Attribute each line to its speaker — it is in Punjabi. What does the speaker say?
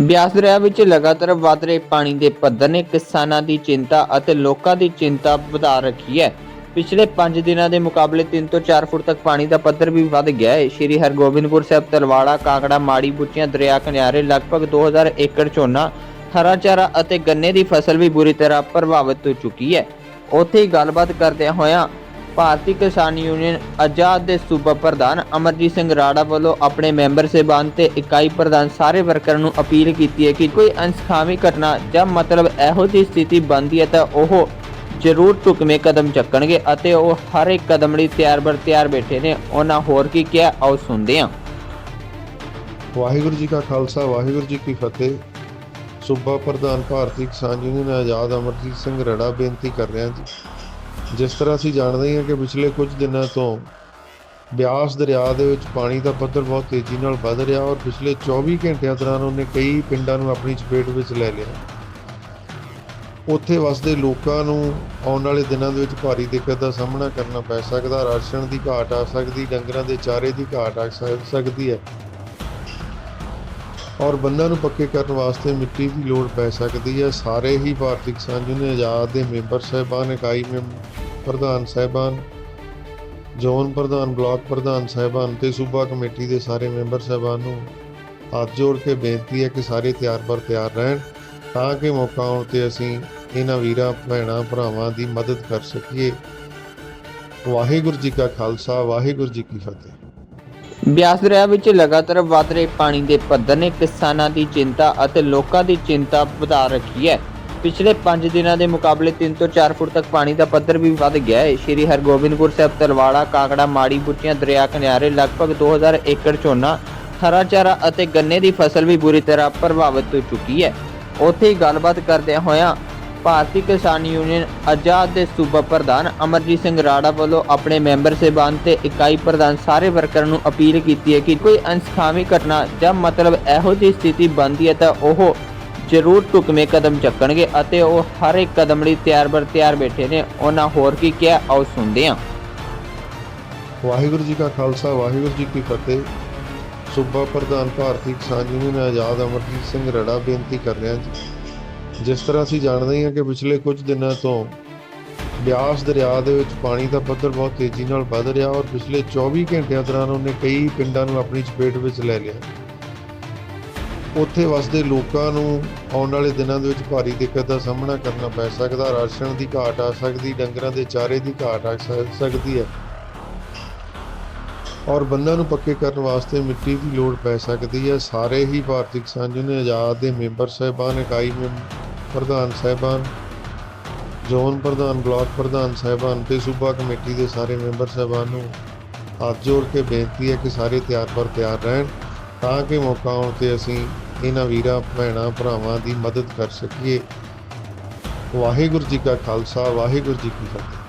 Speaker 1: ਬਿਆਸ ਦਰਿਆ ਵਿੱਚ ਲਗਾਤਾਰ ਵਧ ਰਹੇ ਪਾਣੀ ਦੇ ਪੱਧਰ ਨੇ ਕਿਸਾਨਾਂ ਦੀ ਚਿੰਤਾ ਅਤੇ ਲੋਕਾਂ ਦੀ ਚਿੰਤਾ ਵਧਾ ਰੱਖੀ ਹੈ। ਪਿਛਲੇ 5 ਦਿਨਾਂ ਦੇ ਮੁਕਾਬਲੇ 3 ਤੋਂ 4 ਫੁੱਟ ਤੱਕ ਪਾਣੀ ਦਾ ਪੱਧਰ ਵੀ ਵੱਧ ਗਿਆ ਹੈ। ਸ਼੍ਰੀ ਹਰਗੋਬਿੰਦਪੁਰ ਸਾਹਿਬ, ਤਲਵਾੜਾ ਕਾਂਗੜਾ ਮਾੜੀ ਬੁੱਚੀਆਂ ਦਰਿਆ ਕਿਨਾਰੇ ਲਗਭਗ 2000 ਏਕੜ ਝੋਨਾ, ਹਰਾ ਚਾਰਾ ਅਤੇ ਗੰਨੇ ਦੀ ਫਸਲ ਵੀ ਬੁਰੀ ਤਰ੍ਹਾਂ ਪ੍ਰਭਾਵਿਤ ਹੋ ਚੁੱਕੀ ਹੈ। ਉੱਥੇ ਹੀ ਗੱਲਬਾਤ ਕਰਦਿਆਂ ਹੋਇਆਂ ਭਾਰਤੀ ਕਿਸਾਨ ਯੂਨੀਅਨ ਆਜ਼ਾਦ ਦੇ ਸੂਬਾ ਪ੍ਰਧਾਨ ਅਮਰਜੀਤ ਸਿੰਘ ਰਾੜਾ ਵੱਲੋਂ ਆਪਣੇ ਮੈਂਬਰ ਸਹਿਬਾਨ ਤੇ ਇਕਾਈ ਪ੍ਰਧਾਨ ਸਾਰੇ ਵਰਕਰਾਂ ਨੂੰ ਅਪੀਲ ਕੀਤੀ ਹੈ ਕਿ ਕੋਈ ਅਨਸਖਾਵੀ ਘਟਨਾ ਜਾਂ ਮਤਲਬ ਇਹੋ ਜਿਹੀ ਸਥਿਤੀ ਬਣਦੀ ਹੈ ਤਾਂ ਉਹ ਜ਼ਰੂਰ ਢੁਕਵੇਂ ਕਦਮ ਚੱਕਣਗੇ ਅਤੇ ਉਹ ਹਰ ਇੱਕ ਕਦਮ ਲਈ ਤਿਆਰ ਬਰ ਤਿਆਰ ਬੈਠੇ ਨੇ। ਉਹਨਾਂ ਹੋਰ ਕੀ ਕਿਹਾ? ਆਓ ਸੁਣਦੇ ਹਾਂ।
Speaker 2: ਵਾਹਿਗੁਰੂ ਜੀ ਕਾ ਖਾਲਸਾ, ਵਾਹਿਗੁਰੂ ਜੀ ਕੀ ਫਤਿਹ। ਸੂਬਾ ਪ੍ਰਧਾਨ ਭਾਰਤੀ ਕਿਸਾਨ ਯੂਨੀਅਨ ਆਜ਼ਾਦ ਅਮਰਜੀਤ ਸਿੰਘ ਰੜਾ ਬੇਨਤੀ ਕਰ ਰਿਹਾ ਜੀ। ਜਿਸ ਤਰ੍ਹਾਂ ਅਸੀਂ ਜਾਣਦੇ ਹਾਂ ਕਿ ਪਿਛਲੇ ਕੁਝ ਦਿਨਾਂ ਤੋਂ ਬਿਆਸ ਦਰਿਆ ਦੇ ਵਿੱਚ ਪਾਣੀ ਦਾ ਪੱਧਰ ਬਹੁਤ ਤੇਜ਼ੀ ਨਾਲ ਵੱਧ ਰਿਹਾ ਔਰ ਪਿਛਲੇ 24 ਘੰਟਿਆਂ ਦੌਰਾਨ ਉਹਨੇ ਕਈ ਪਿੰਡਾਂ ਨੂੰ ਆਪਣੀ ਚਪੇਟ ਵਿੱਚ ਲੈ ਲਿਆ। ਉੱਥੇ ਵਸਦੇ ਲੋਕਾਂ ਨੂੰ ਆਉਣ ਵਾਲੇ ਦਿਨਾਂ ਦੇ ਵਿੱਚ ਭਾਰੀ ਦਿੱਕਤ ਦਾ ਸਾਹਮਣਾ ਕਰਨਾ ਪੈ ਸਕਦਾ, ਰਾਸ਼ਨ ਦੀ ਘਾਟ ਆ ਸਕਦੀ, ਡੰਗਰਾਂ ਦੇ ਚਾਰੇ ਦੀ ਘਾਟ ਆ ਸਕਦੀ ਹੈ। ਔਰ ਬੰਨਾਂ ਨੂੰ ਪੱਕੇ ਕਰਨ ਵਾਸਤੇ ਮਿੱਟੀ ਦੀ ਲੋੜ ਪੈ ਸਕਦੀ ਹੈ। ਸਾਰੇ ਹੀ ਭਾਰਤੀ ਕਿਸਾਨ ਯੂਨੀਅਨ ਆਜ਼ਾਦ ਦੇ ਮੈਂਬਰ, ਸਾਹਿਬਾਨ, ਇਕਾਈ ਮੈਂਬ ਪ੍ਰਧਾਨ ਸਾਹਿਬਾਨ, ਜ਼ੋਨ ਪ੍ਰਧਾਨ, ਬਲਾਕ ਪ੍ਰਧਾਨ ਸਾਹਿਬਾਨ ਤੇ ਸੂਬਾ ਕਮੇਟੀ ਦੇ ਸਾਰੇ ਮੈਂਬਰ ਸਾਹਿਬਾਨ ਨੂੰ ਹੱਥ ਜੋੜ ਕੇ ਬੇਨਤੀ ਹੈ ਕਿ ਸਾਰੇ ਤਿਆਰ ਬਰ ਤਿਆਰ ਰਹਿਣ ਤਾਂ ਕਿ ਮੌਕਾ ਆਉਣ ਤੇ ਅਸੀਂ ਇਹਨਾਂ ਵੀਰਾਂ, ਭੈਣਾਂ, ਭਰਾਵਾਂ ਦੀ ਮਦਦ ਕਰ ਸਕੀਏ। ਵਾਹਿਗੁਰੂ ਜੀ ਕਾ ਖਾਲਸਾ, ਵਾਹਿਗੁਰੂ ਜੀ ਕੀ ਫਤਿਹ।
Speaker 1: ਬਿਆਸ ਦਰਿਆ ਵਿੱਚ ਲਗਾਤਾਰ ਵਧ ਰਹੇ ਪਾਣੀ ਦੇ ਪੱਧਰ ਨੇ ਕਿਸਾਨਾਂ ਦੀ ਚਿੰਤਾ ਅਤੇ ਲੋਕਾਂ ਦੀ ਚਿੰਤਾ ਵਧਾ ਰੱਖੀ ਹੈ। ਪਿਛਲੇ 5 ਦਿਨਾਂ ਦੇ ਮੁਕਾਬਲੇ 3 ਤੋਂ 4 ਫੁੱਟ ਤੱਕ ਪਾਣੀ ਦਾ ਪੱਧਰ ਵੀ ਵੱਧ ਗਿਆ ਹੈ। ਸ਼੍ਰੀ ਹਰਗੋਬਿੰਦਪੁਰ ਸਾਹਿਬ, ਤਲਵਾੜਾ, ਕਾਂਗੜਾ, ਮਾੜੀ ਬੁੱਚੀਆਂ ਦਰਿਆ ਕਿਨਾਰੇ ਲਗਭਗ 2000 ਏਕੜ ਝੋਨਾ, ਹਰਾ ਚਾਰਾ ਅਤੇ ਗੰਨੇ ਦੀ ਫਸਲ ਵੀ ਬੁਰੀ ਤਰ੍ਹਾਂ ਪ੍ਰਭਾਵਿਤ ਹੋ ਚੁੱਕੀ ਹੈ। ਉੱਥੇ ਹੀ ਗੱਲਬਾਤ ਕਰਦਿਆਂ ਹੋਇਆਂ ਭਾਰਤੀ ਕਿਸਾਨ ਯੂਨੀਅਨ ਆਜ਼ਾਦ ਦੇ ਸੂਬਾ ਪ੍ਰਧਾਨ ਅਮਰਜੀਤ ਸਿੰਘ ਰਾੜਾ ਵੱਲੋਂ ਆਪਣੇ ਮੈਂਬਰ ਸਹਿਬਾਨ ਤੇ ਇਕਾਈ ਪ੍ਰਧਾਨ ਸਾਰੇ ਵਰਕਰਾਂ ਨੂੰ ਅਪੀਲ ਕੀਤੀ ਹੈ ਕਿ ਕੋਈ ਅਨਸਖਾਵੀ ਘਟਨਾ ਜਾਂ ਮਤਲਬ ਇਹੋ ਜਿਹੀ ਸਥਿਤੀ ਬਣਦੀ ਹੈ ਤਾਂ ਉਹ ਜ਼ਰੂਰ ਢੁਕਵੇਂ ਕਦਮ ਚੱਕਣਗੇ ਅਤੇ ਉਹ ਹਰ ਇੱਕ ਕਦਮ ਲਈ ਤਿਆਰ ਬਰ ਤਿਆਰ ਬੈਠੇ ਨੇ। ਉਹਨਾਂ ਹੋਰ ਕੀ ਕਿਹਾ, ਆਓ ਸੁਣਦੇ ਹਾਂ।
Speaker 2: ਵਾਹਿਗੁਰੂ ਜੀ ਕਾ ਖਾਲਸਾ, ਵਾਹਿਗੁਰੂ ਜੀ ਕੀ ਫਤਿਹ। ਸੂਬਾ ਪ੍ਰਧਾਨ ਭਾਰਤੀ ਕਿਸਾਨ ਯੂਨੀਅਨ ਆਜ਼ਾਦ ਅਮਰਜੀਤ ਸਿੰਘ ਰੜਾ ਬੇਨਤੀ ਕਰ ਰਿਹਾ ਜੀ। ਜਿਸ ਤਰ੍ਹਾਂ ਅਸੀਂ ਜਾਣਦੇ ਹਾਂ ਕਿ ਪਿਛਲੇ ਕੁਝ ਦਿਨਾਂ ਤੋਂ ਬਿਆਸ ਦਰਿਆ ਦੇ ਵਿੱਚ ਪਾਣੀ ਦਾ ਪੱਧਰ ਬਹੁਤ ਤੇਜ਼ੀ ਨਾਲ ਵੱਧ ਰਿਹਾ ਔਰ ਪਿਛਲੇ 24 ਘੰਟਿਆਂ ਦੌਰਾਨ ਉਹਨੇ ਕਈ ਪਿੰਡਾਂ ਨੂੰ ਆਪਣੀ ਚਪੇਟ ਵਿੱਚ ਲੈ ਲਿਆ। ਉੱਥੇ ਵਸਦੇ ਲੋਕਾਂ ਨੂੰ ਆਉਣ ਵਾਲੇ ਦਿਨਾਂ ਦੇ ਵਿੱਚ ਭਾਰੀ ਦਿੱਕਤ ਦਾ ਸਾਹਮਣਾ ਕਰਨਾ ਪੈ ਸਕਦਾ। ਰਾਸ਼ਨ ਦੀ ਘਾਟ ਆ ਸਕਦੀ, ਡੰਗਰਾਂ ਦੇ ਚਾਰੇ ਦੀ ਘਾਟ ਆ ਸਕਦੀ ਹੈ। ਔਰ ਬੰਦਾਂ ਨੂੰ ਪੱਕੇ ਕਰਨ ਵਾਸਤੇ ਮਿੱਟੀ ਦੀ ਲੋੜ ਪੈ ਸਕਦੀ ਹੈ। ਸਾਰੇ ਹੀ ਭਾਰਤੀ ਕਿਸਾਨ ਯੂਨੀਅਨ ਆਜ਼ਾਦ ਦੇ ਮੈਂਬਰ ਸਾਹਿਬਾਨ, ਇਕਾਈ ਮੈਂਬ, ਪ੍ਰਧਾਨ ਸਾਹਿਬਾਨ, ਜ਼ੋਨ ਪ੍ਰਧਾਨ, ਬਲਾਕ ਪ੍ਰਧਾਨ ਸਾਹਿਬਾਨ ਤੇ ਸੂਬਾ ਕਮੇਟੀ ਦੇ ਸਾਰੇ ਮੈਂਬਰ ਸਾਹਿਬਾਨ ਨੂੰ ਹੱਥ ਜੋੜ ਕੇ ਬੇਨਤੀ ਹੈ ਕਿ ਸਾਰੇ ਤਿਆਰ ਪਰ ਤਿਆਰ ਰਹਿਣ। ਤਾਂ ਕਿ ਮੌਕਾ ਆਉਣ ਤੇ ਅਸੀਂ ਇਹਨਾਂ ਵੀਰਾਂ, ਭੈਣਾਂ, ਭਰਾਵਾਂ ਦੀ ਮਦਦ ਕਰ ਸਕੀਏ। ਵਾਹਿਗੁਰੂ ਜੀ ਕਾ ਖਾਲਸਾ, ਵਾਹਿਗੁਰੂ ਜੀ ਕੀ ਫਤਿਹ।